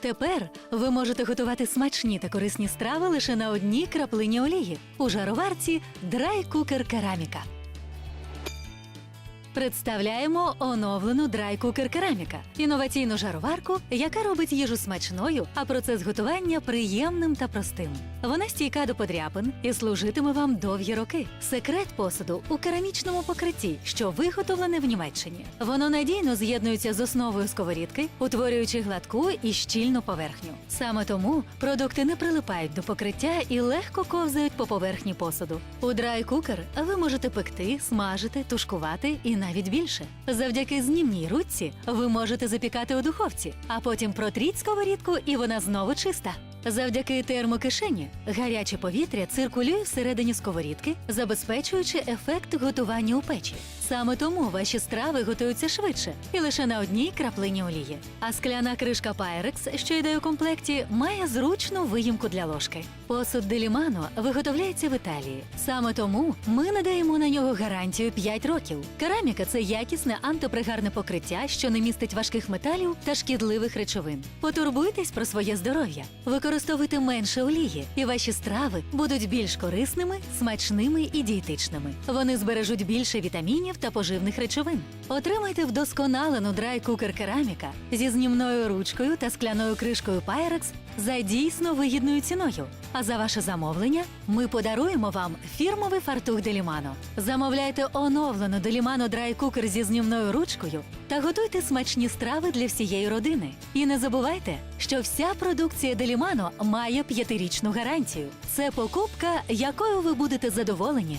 Тепер ви можете готувати смачні та корисні страви лише на одній краплині олії у жароварці Dry Cooker Кераміка. Представляємо оновлену Cooker Кераміка – інноваційну жароварку, яка робить їжу смачною, а процес готування приємним та простим. Вона стійка до подряпин і служитиме вам довгі роки. Секрет посуду у керамічному покритті, що виготовлене в Німеччині. Воно надійно з'єднується з основою сковорідки, утворюючи гладку і щільну поверхню. Саме тому продукти не прилипають до покриття і легко ковзають по поверхні посуду. У Cooker ви можете пекти, смажити, тушкувати і навіть більше. Завдяки знімній ручці ви можете запікати у духовці, а потім протріть сковорідку, і вона знову чиста. Завдяки термокишені гаряче повітря циркулює всередині сковорідки, забезпечуючи ефект готування у печі. Саме тому ваші страви готуються швидше і лише на одній краплині олії. А скляна кришка Pyrex, що йде у комплекті, має зручну виїмку для ложки. Посуд Делімано виготовляється в Італії. Саме тому ми надаємо на нього гарантію 5 років. Кераміка це якісне антипригарне покриття, що не містить важких металів та шкідливих речовин. Потурбуйтесь про своє здоров'я, використовуйте менше олії, і ваші страви будуть більш корисними, смачними і дієтичними. Вони збережуть більше вітамінів та поживних речовин. Отримайте вдосконалену Cooker кераміка зі знімною ручкою та скляною кришкою Pyrex за дійсно вигідною ціною. А за ваше замовлення ми подаруємо вам фірмовий фартух Делімано. Замовляйте оновлену Делімано Cooker зі знімною ручкою та готуйте смачні страви для всієї родини. І не забувайте, що вся продукція Делімано має п'ятирічну гарантію. Це покупка, якою ви будете задоволені.